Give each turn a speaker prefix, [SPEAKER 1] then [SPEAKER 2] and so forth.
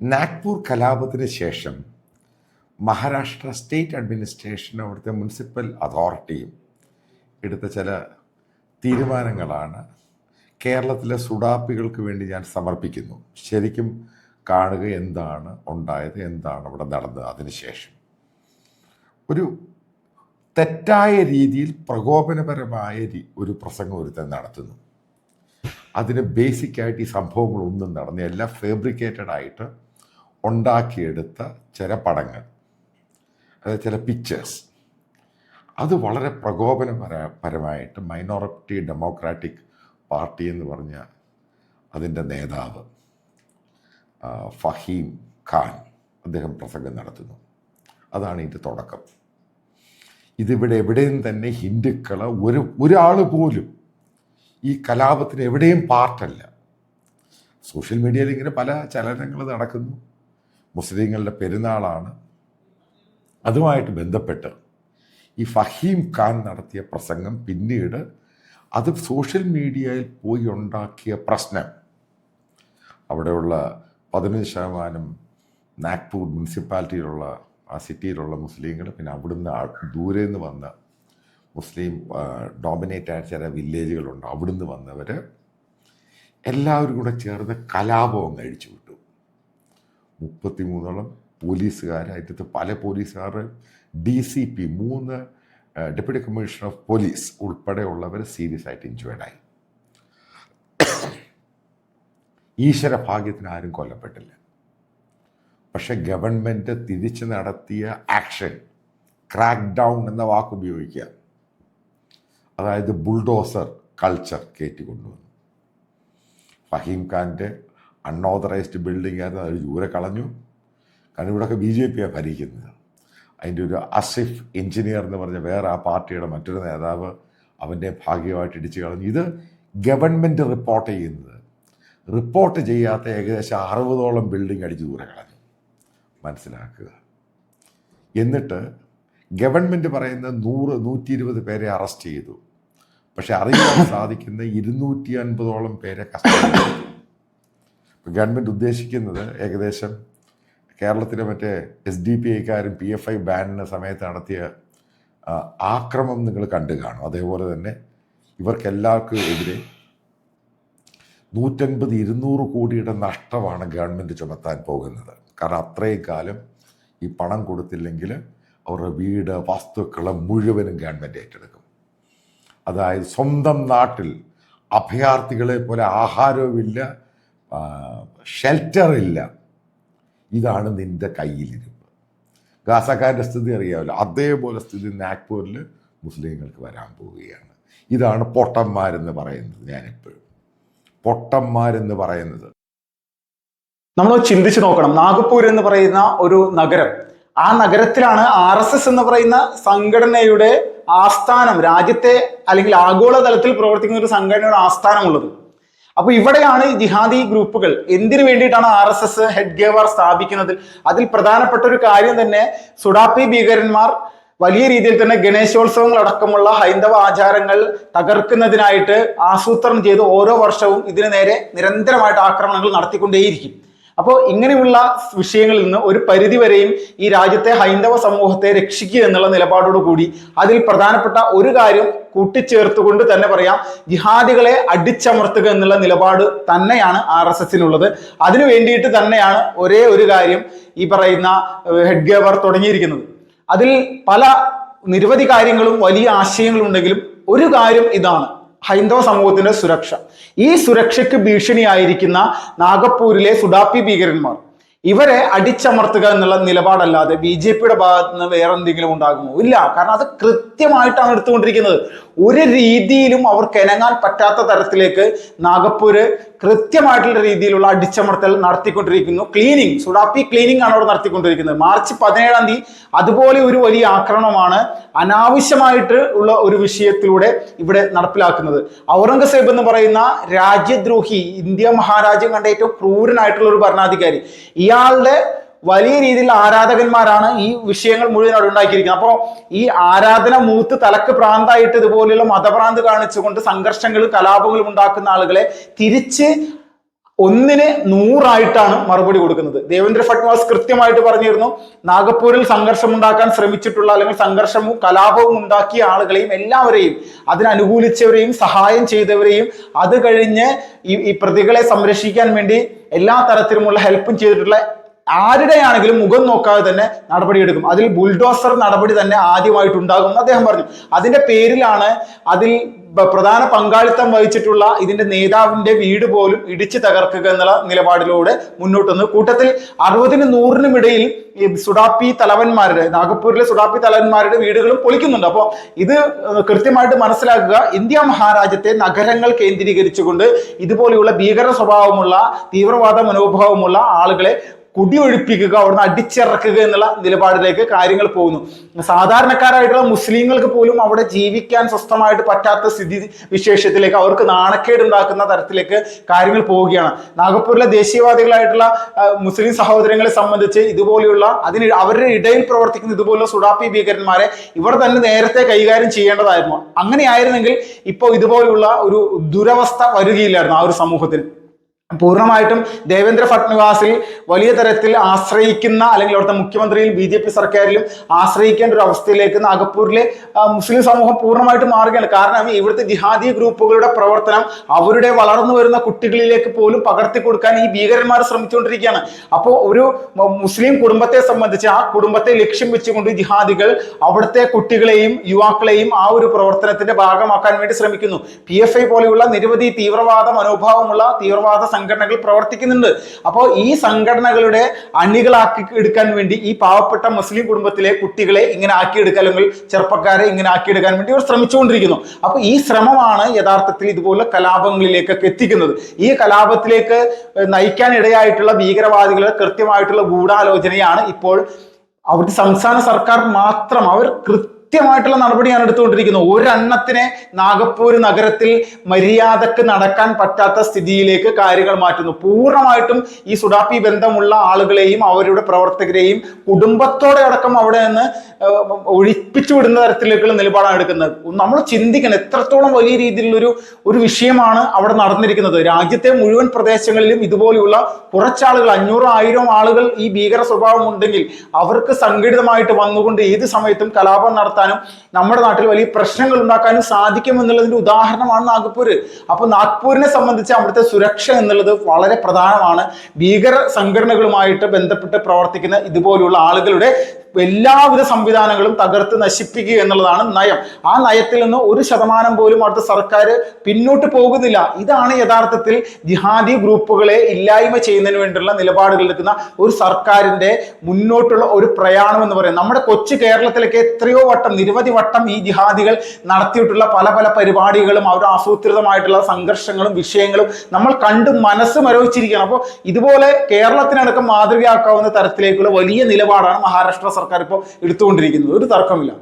[SPEAKER 1] നാഗ്പൂർ കലാപത്തിന് ശേഷം Maharashtra state administration അവിടുത്തെ മുനിസിപ്പൽ അതോറിറ്റിയും എടുത്ത ചില തീരുമാനങ്ങളാണ് കേരളത്തിലെ സുഡാപ്പികൾക്ക് വേണ്ടി ഞാൻ സമർപ്പിക്കുന്നു. ശരിക്കും കാണുക എന്താണ് ഉണ്ടായത് എന്താണ് അവിടെ നടന്നത് അതിനുശേഷം. ഒരു തെറ്റായ രീതിയിൽ പ്രകോപനപരമായ ഒരു പ്രസംഗം ഒരുത്തൻ നടത്തുന്നു. അതിന് ബേസിക്കായിട്ട് ഈ സംഭവങ്ങളൊന്നും നടന്നു എല്ലാം ഫേബ്രിക്കേറ്റഡ് ആയിട്ട് ഉണ്ടാക്കിയെടുത്ത ചില പടങ്ങൾ അതായത് ചില പിക്ചേഴ്സ് അത് വളരെ പ്രകോപനപര പരമായിട്ട് മൈനോറിറ്റി ഡെമോക്രാറ്റിക് പാർട്ടി എന്ന് പറഞ്ഞ അതിന്റെ നേതാവ് ഫഹീം ഖാൻ അദ്ദേഹം പ്രസംഗം നടത്തുന്നു. അതാണ് ഇതിന്റെ തുടക്കം. ഇതിവിടെ എവിടെയും തന്നെ ഹിന്ദുക്കളെ ഒരു ഒരാൾ പോലും ഈ കലാപത്തിന് എവിടെയും പാർട്ടല്ല. സോഷ്യൽ മീഡിയയിൽ ഇങ്ങനെ പല ചലനങ്ങൾ നടക്കുന്നു. മുസ്ലിങ്ങളുടെ പെരുന്നാളാണ്. അതുമായിട്ട് ബന്ധപ്പെട്ട് ഈ ഫഹീം ഖാൻ നടത്തിയ പ്രസംഗം പിന്നീട് അത് സോഷ്യൽ മീഡിയയിൽ പോയി ഉണ്ടാക്കിയ പ്രശ്നം. അവിടെയുള്ള പതിനഞ്ച് ശതമാനം നാഗ്പൂർ മുനിസിപ്പാലിറ്റിയിലുള്ള ആ സിറ്റിയിലുള്ള മുസ്ലിങ്ങൾ പിന്നെ അവിടുന്ന് ദൂരെ നിന്ന് വന്ന മുസ്ലിം ഡോമിനേറ്റ് ആയ ചില വില്ലേജുകളുണ്ട് അവിടുന്ന് വന്നവർ എല്ലാവരും കൂടെ ചേർന്ന് കലാപം കഴിച്ചു വിട്ടു മുപ്പത്തിമൂന്നോളം പോലീസുകാർ അതിന്റെ പല പോലീസുകാർ ഡി സി പി മൂന്ന് ഡെപ്യൂട്ടി കമ്മീഷണർ ഓഫ് പോലീസ് ഉൾപ്പെടെയുള്ളവർ സീരിയസ് ആയിട്ട് ഇഞ്ചുവേർഡായി ഈശ്വര ഭാഗ്യത്തിന് ആരും കൊല്ലപ്പെട്ടില്ല. പക്ഷെ ഗവൺമെന്റ് തിരിച്ചു നടത്തിയ ആക്ഷൻ ക്രാക്ക് ഡൗൺ എന്ന വാക്ക് ഉപയോഗിക്കുക. അതായത് ബുൾഡോസർ കൾച്ചർ കയറ്റിക്കൊണ്ടുവന്നു ഫഹീം ഖാന്റെ അൺഓതറൈസ്ഡ് ബിൽഡിംഗ് ആയിരുന്നു. അത് ദൂരെ കളഞ്ഞു. കാരണം ഇവിടെയൊക്കെ ബി ജെ പിയാണ് ഭരിക്കുന്നത്. അതിന്റെ ഒരു അസിഫ് എഞ്ചിനീയർ എന്ന് പറഞ്ഞ വേറെ ആ പാർട്ടിയുടെ മറ്റൊരു നേതാവ് അവന്റെ ഭാഗ്യമായിട്ട് ഇടിച്ചു കളഞ്ഞു. ഇത് ഗവൺമെന്റ് റിപ്പോർട്ട് ചെയ്യുന്നത്. റിപ്പോർട്ട് ചെയ്യാത്ത ഏകദേശം അറുപതോളം ബിൽഡിംഗ് അടിച്ച് ദൂരെ കളഞ്ഞു. മനസ്സിലാക്കുക. എന്നിട്ട് ഗവൺമെന്റ് പറയുന്ന നൂറ് നൂറ്റി ഇരുപത് പേരെ അറസ്റ്റ് ചെയ്തു. പക്ഷെ അറിയാൻ സാധിക്കുന്ന ഇരുന്നൂറ്റി അൻപതോളം പേരെ കസ്റ്റഡി ഗവൺമെന്റ് ഉദ്ദേശിക്കുന്നത് ഏകദേശം കേരളത്തിലെ മറ്റേ എസ് ഡി പി ഐക്കാരും പി എഫ് ഐ ബാനിന് സമയത്ത് നടത്തിയ ആക്രമം നിങ്ങൾ കണ്ടു കാണും. അതേപോലെ തന്നെ ഇവർക്കെല്ലാവർക്കും എതിരെ നൂറ്റൻപത് ഇരുന്നൂറ് കോടിയുടെ നഷ്ടമാണ് ഗവൺമെന്റ് ചുമത്താൻ പോകുന്നത്. കാരണം അത്രയും കാലം ഈ പണം കൊടുത്തില്ലെങ്കിൽ അവരുടെ വീട് വസ്തുക്കൾ മുഴുവനും ഗവൺമെന്റ് ഏറ്റെടുക്കും. അതായത് സ്വന്തം നാട്ടിൽ അഭയാർത്ഥികളെ പോലെ ആഹാരവുമില്ല ഷെൽറ്ററില്ല ഇതാണ് നിന്റെ കയ്യിലിരിപ്പ്. ഗാസക്കാരുടെ സ്ഥിതി അറിയാമല്ലോ. അതേപോലെ സ്ഥിതി നാഗ്പൂരിൽ മുസ്ലിങ്ങൾക്ക് വരാൻ പോവുകയാണ്. ഇതാണ് പൊട്ടന്മാരെന്ന് പറയുന്നത് ഞാനെപ്പോഴും. പൊട്ടന്മാരെന്ന് പറയുന്നത്.
[SPEAKER 2] നമ്മൾ ചിന്തിച്ചു നോക്കണം. നാഗ്പൂർ എന്ന് പറയുന്ന ഒരു നഗരം. ആ നഗരത്തിലാണ് ആർ എസ് എസ് എന്ന് പറയുന്ന സംഘടനയുടെ ആസ്ഥാനം രാജ്യത്തെ അല്ലെങ്കിൽ ആഗോളതലത്തിൽ പ്രവർത്തിക്കുന്ന ഒരു സംഘടനയുടെ ആസ്ഥാനമുള്ളത്. അപ്പൊ ഇവിടെയാണ് ജിഹാദി ഗ്രൂപ്പുകൾ. എന്തിനു വേണ്ടിയിട്ടാണ് ആർ എസ് എസ് ഹെഡ് ഗേവാർ സ്ഥാപിക്കുന്നത്? അതിൽ പ്രധാനപ്പെട്ട ഒരു കാര്യം തന്നെ സുഡാപ്പി ഭീകരന്മാർ വലിയ രീതിയിൽ തന്നെ ഗണേശോത്സവങ്ങൾ അടക്കമുള്ള ഹൈന്ദവ ആചാരങ്ങൾ തകർക്കുന്നതിനായിട്ട് ആസൂത്രണം ചെയ്ത് ഓരോ വർഷവും ഇതിനു നേരെ നിരന്തരമായിട്ട് ആക്രമണങ്ങൾ നടത്തിക്കൊണ്ടേയിരിക്കും. അപ്പോൾ ഇങ്ങനെയുള്ള വിഷയങ്ങളിൽ നിന്ന് ഒരു പരിധി വരെയും ഈ രാജ്യത്തെ ഹൈന്ദവ സമൂഹത്തെ രക്ഷിക്കുക എന്നുള്ള നിലപാടോടുകൂടി അതിൽ പ്രധാനപ്പെട്ട ഒരു കാര്യം കൂട്ടിച്ചേർത്തുകൊണ്ട് തന്നെ പറയാം ജിഹാദികളെ അടിച്ചമർത്തുക എന്നുള്ള നിലപാട് തന്നെയാണ് ആർ എസ് എസിനുള്ളത് അതിനു വേണ്ടിയിട്ട് തന്നെയാണ് ഒരേ ഒരു കാര്യം ഈ പറയുന്ന ഹെഡ് ഗേവർ തുടങ്ങിയിരിക്കുന്നത്. അതിൽ പല നിരവധി കാര്യങ്ങളും വലിയ ആശയങ്ങളും ഉണ്ടെങ്കിലും ഒരു കാര്യം ഇതാണ് ഹൈന്ദവ സമൂഹത്തിന്റെ സുരക്ഷ. ഈ സുരക്ഷയ്ക്ക് ഭീഷണിയായിരിക്കുന്ന നാഗപ്പൂരിലെ സുഡാപ്പി ഭീകരന്മാർ ഇവരെ അടിച്ചമർത്തുക എന്നുള്ള നിലപാടല്ലാതെ ബി ജെ പിയുടെ ഭാഗത്ത് നിന്ന് വേറെ എന്തെങ്കിലും ഉണ്ടാകുമോ? ഇല്ല. കാരണം അത് കൃത്യമായിട്ടാണ് എടുത്തുകൊണ്ടിരിക്കുന്നത്. ഒരു രീതിയിലും അവർക്ക് ഇനങ്ങാൻ പറ്റാത്ത തരത്തിലേക്ക് നാഗപ്പൂര് കൃത്യമായിട്ടുള്ള രീതിയിലുള്ള അടിച്ചമർത്തൽ നടത്തിക്കൊണ്ടിരിക്കുന്നു. ക്ലീനിങ് സുഡാപ്പി ക്ലീനിങ് ആണ് അവിടെ നടത്തിക്കൊണ്ടിരിക്കുന്നത്. മാർച്ച് പതിനേഴാം തീയതി അതുപോലെ ഒരു വലിയ ആക്രമണമാണ് അനാവശ്യമായിട്ട് ഉള്ള ഒരു വിഷയത്തിലൂടെ ഇവിടെ നടപ്പിലാക്കുന്നത്. ഔറംഗസേബ് എന്ന് പറയുന്ന രാജ്യദ്രോഹി ഇന്ത്യ മഹാരാജ്യം കണ്ട ഏറ്റവും ക്രൂരനായിട്ടുള്ള ഒരു ഭരണാധികാരി. ഇയാളുടെ വലിയ രീതിയിൽ ആരാധകന്മാരാണ് ഈ വിഷയങ്ങൾ മുഴുവൻ അവിടെ ഉണ്ടാക്കിയിരിക്കുന്നത്. അപ്പോൾ ഈ ആരാധന മൂത്ത് തലക്ക് പ്രാന്തായിട്ട് ഇതുപോലെയുള്ള മതഭ്രാന്ത് കാണിച്ചുകൊണ്ട് സംഘർഷങ്ങളും കലാപങ്ങളും ഉണ്ടാക്കുന്ന ആളുകളെ തിരിച്ച് ഒന്നിന് നൂറായിട്ടാണ് മറുപടി കൊടുക്കുന്നത്. ദേവേന്ദ്ര ഫട്നാവിസ് കൃത്യമായിട്ട് പറഞ്ഞിരുന്നു നാഗപ്പൂരിൽ സംഘർഷം ഉണ്ടാക്കാൻ ശ്രമിച്ചിട്ടുള്ള അല്ലെങ്കിൽ സംഘർഷവും കലാപവും ഉണ്ടാക്കിയ ആളുകളെയും എല്ലാവരെയും അതിനനുകൂലിച്ചവരെയും സഹായം ചെയ്തവരെയും അത് കഴിഞ്ഞ് ഈ ഈ പ്രതികളെ സംരക്ഷിക്കാൻ വേണ്ടി എല്ലാ തരത്തിലുമുള്ള ഹെൽപ്പും ചെയ്തിട്ടുള്ള ആരുടെയാണെങ്കിലും മുഖം നോക്കാതെ തന്നെ നടപടിയെടുക്കും. അതിൽ ബുൾഡോസർ നടപടി തന്നെ ആദ്യമായിട്ട് ഉണ്ടാകും എന്ന് അദ്ദേഹം പറഞ്ഞു. അതിന്റെ പേരിലാണ് അതിൽ പ്രധാന പങ്കാളിത്തം വഹിച്ചിട്ടുള്ള ഇതിന്റെ നേതാവിന്റെ വീട് പോലും ഇടിച്ചു തകർക്കുക എന്നുള്ള നിലപാടിലൂടെ മുന്നോട്ട് വന്നു. കൂട്ടത്തിൽ അറുപതിനും നൂറിനും ഇടയിൽ ഈ സുഡാപ്പി തലവന്മാരുടെ നാഗപ്പൂരിലെ സുഡാപ്പി തലവന്മാരുടെ വീടുകളും പൊളിക്കുന്നുണ്ട്. അപ്പോൾ ഇത് കൃത്യമായിട്ട് മനസ്സിലാക്കുക ഇന്ത്യ മഹാരാജ്യത്തെ നഗരങ്ങൾ കേന്ദ്രീകരിച്ചുകൊണ്ട് ഇതുപോലെയുള്ള ഭീകര സ്വഭാവമുള്ള തീവ്രവാദ മനോഭാവമുള്ള ആളുകളെ കുടിയൊഴിപ്പിക്കുക അവിടുന്ന് അടിച്ചിറക്കുക എന്നുള്ള നിലപാടിലേക്ക് കാര്യങ്ങൾ പോകുന്നു. സാധാരണക്കാരായിട്ടുള്ള മുസ്ലിങ്ങൾക്ക് പോലും അവിടെ ജീവിക്കാൻ സ്വസ്ഥമായിട്ട് പറ്റാത്ത സ്ഥിതി വിശേഷത്തിലേക്ക് അവർക്ക് നാണക്കേട് ഉണ്ടാക്കുന്ന തരത്തിലേക്ക് കാര്യങ്ങൾ പോവുകയാണ്. നാഗപ്പൂരിലെ ദേശീയവാദികളായിട്ടുള്ള മുസ്ലിം സഹോദരങ്ങളെ സംബന്ധിച്ച് ഇതുപോലെയുള്ള അതിന് അവരുടെ ഇടയിൽ പ്രവർത്തിക്കുന്ന ഇതുപോലുള്ള സുഡാപ്പി ഭീകരന്മാരെ ഇവർ തന്നെ നേരത്തെ കൈകാര്യം ചെയ്യേണ്ടതായിരുന്നു. അങ്ങനെയായിരുന്നെങ്കിൽ ഇപ്പോൾ ഇതുപോലുള്ള ഒരു ദുരവസ്ഥ വരികയില്ലായിരുന്നു ആ ഒരു സമൂഹത്തിന്. പൂർണമായിട്ടും ദേവേന്ദ്ര ഫട്നവാസിൽ വലിയ തരത്തിൽ ആശ്രയിക്കുന്ന അല്ലെങ്കിൽ അവിടുത്തെ മുഖ്യമന്ത്രിയിൽ ബി ജെ പി സർക്കാരിലും ആശ്രയിക്കേണ്ട ഒരു അവസ്ഥയിലേക്ക് നാഗപ്പൂരിലെ മുസ്ലിം സമൂഹം പൂർണമായിട്ട് മാറുകയാണ്. കാരണം ഇവിടുത്തെ ജിഹാദി ഗ്രൂപ്പുകളുടെ പ്രവർത്തനം അവരുടെ വളർന്നു വരുന്ന കുട്ടികളിലേക്ക് പോലും പകർത്തി കൊടുക്കാൻ ഈ ഭീകരന്മാർ ശ്രമിച്ചുകൊണ്ടിരിക്കുകയാണ്. അപ്പോൾ ഒരു മുസ്ലിം കുടുംബത്തെ സംബന്ധിച്ച് ആ കുടുംബത്തെ ലക്ഷ്യം വെച്ചുകൊണ്ട് ജിഹാദികൾ അവിടുത്തെ കുട്ടികളെയും യുവാക്കളെയും ആ ഒരു പ്രവർത്തനത്തിന്റെ ഭാഗമാക്കാൻ വേണ്ടി ശ്രമിക്കുന്നു. പി പോലെയുള്ള നിരവധി തീവ്രവാദ മനോഭാവമുള്ള തീവ്രവാദ സംഘടനകൾ പ്രവർത്തിക്കുന്നുണ്ട്. അപ്പോൾ ഈ സംഘടനകളുടെ അണികളാക്കി എടുക്കാൻ വേണ്ടി ഈ പാവപ്പെട്ട മുസ്ലിം കുടുംബത്തിലെ കുട്ടികളെ ഇങ്ങനെ ആക്കിയെടുക്കാൻ അല്ലെങ്കിൽ ചെറുപ്പക്കാരെ ഇങ്ങനെ ആക്കിയെടുക്കാൻ വേണ്ടി അവർ ശ്രമിച്ചുകൊണ്ടിരിക്കുന്നു. അപ്പോൾ ഈ ശ്രമമാണ് യഥാർത്ഥത്തിൽ ഇതുപോലെ കലാപങ്ങളിലേക്കൊക്കെ എത്തിക്കുന്നത്. ഈ കലാപത്തിലേക്ക് നയിക്കാൻ ഇടയായിട്ടുള്ള ഭീകരവാദികളുടെ കൃത്യമായിട്ടുള്ള ഗൂഢാലോചനയാണ് ഇപ്പോൾ അവർക്ക് സംസ്ഥാന സർക്കാർ മാത്രം. അവർ കൃത്യമായിട്ടുള്ള നടപടിയാണ് എടുത്തുകൊണ്ടിരിക്കുന്നത് ഒരെണ്ണത്തിനെ നാഗപ്പൂർ നഗരത്തിൽ മര്യാദയ്ക്ക് നടക്കാൻ പറ്റാത്ത സ്ഥിതിയിലേക്ക് കാര്യങ്ങൾ മാറ്റുന്നു. പൂർണമായിട്ടും ഈ സുഡാപ്പി ബന്ധമുള്ള ആളുകളെയും അവരുടെ പ്രവർത്തകരെയും കുടുംബത്തോടെ അടക്കം അവിടെ നിന്ന് ഒഴിപ്പിച്ചു വിടുന്ന തരത്തിലേക്കുള്ള നിലപാടാണ് എടുക്കുന്നത്. നമ്മൾ ചിന്തിക്കണം. എത്രത്തോളം വലിയ രീതിയിലുള്ളൊരു ഒരു വിഷയമാണ് അവിടെ നടന്നിരിക്കുന്നത്. രാജ്യത്തെ മുഴുവൻ പ്രദേശങ്ങളിലും ഇതുപോലെയുള്ള കുറച്ചാളുകൾ അഞ്ഞൂറോ ആയിരം ആളുകൾ ഈ ഭീകര സ്വഭാവം ഉണ്ടെങ്കിൽ അവർക്ക് സംഘടിതമായിട്ട് വന്നുകൊണ്ട് ഏത് സമയത്തും കലാപം നടത്താനും നമ്മുടെ നാട്ടിൽ വലിയ പ്രശ്നങ്ങൾ ഉണ്ടാക്കാനും സാധിക്കും എന്നുള്ളതിന്റെ ഉദാഹരണമാണ് നാഗ്പൂർ അപ്പൊ നാഗ്പൂരിനെ സംബന്ധിച്ച് അവിടുത്തെ സുരക്ഷ എന്നുള്ളത് വളരെ പ്രധാനമാണ്. ഭീകര സംഘടനകളുമായിട്ട് ബന്ധപ്പെട്ട് പ്രവർത്തിക്കുന്ന ഇതുപോലുള്ള ആളുകളുടെ എല്ലാവിധ സംവിധാനങ്ങളും തകർത്ത് നശിപ്പിക്കുക എന്നുള്ളതാണ് നയം. ആ നയത്തിൽ നിന്ന് ഒരു ശതമാനം പോലും അടുത്ത സർക്കാർ പിന്നോട്ട് പോകുന്നില്ല. ഇതാണ് യഥാർത്ഥത്തിൽ ജിഹാദി ഗ്രൂപ്പുകളെ ഇല്ലായ്മ ചെയ്യുന്നതിന് വേണ്ടിയുള്ള നിലപാടുകൾ എടുക്കുന്ന ഒരു സർക്കാരിന്റെ മുന്നോട്ടുള്ള ഒരു പ്രയാണം എന്ന് പറയുന്നത്. നമ്മുടെ കൊച്ചു കേരളത്തിലൊക്കെ എത്രയോ വട്ടം നിരവധി വട്ടം ഈ ജിഹാദികൾ നടത്തിയിട്ടുള്ള പല പല പരിപാടികളും അവരുടെ ആസൂത്രിതമായിട്ടുള്ള സംഘർഷങ്ങളും വിഷയങ്ങളും നമ്മൾ കണ്ട് മനസ്സ് മരവിച്ചിരിക്കുകയാണ്. അപ്പോൾ ഇതുപോലെ കേരളത്തിനടക്കം മാതൃകയാക്കാവുന്ന തരത്തിലേക്കുള്ള വലിയ നിലപാടാണ് മഹാരാഷ്ട്ര സർക്കാർ ഇപ്പോൾ എടുത്തുകൊണ്ടിരിക്കുന്നത്. ഒരു തർക്കമില്ല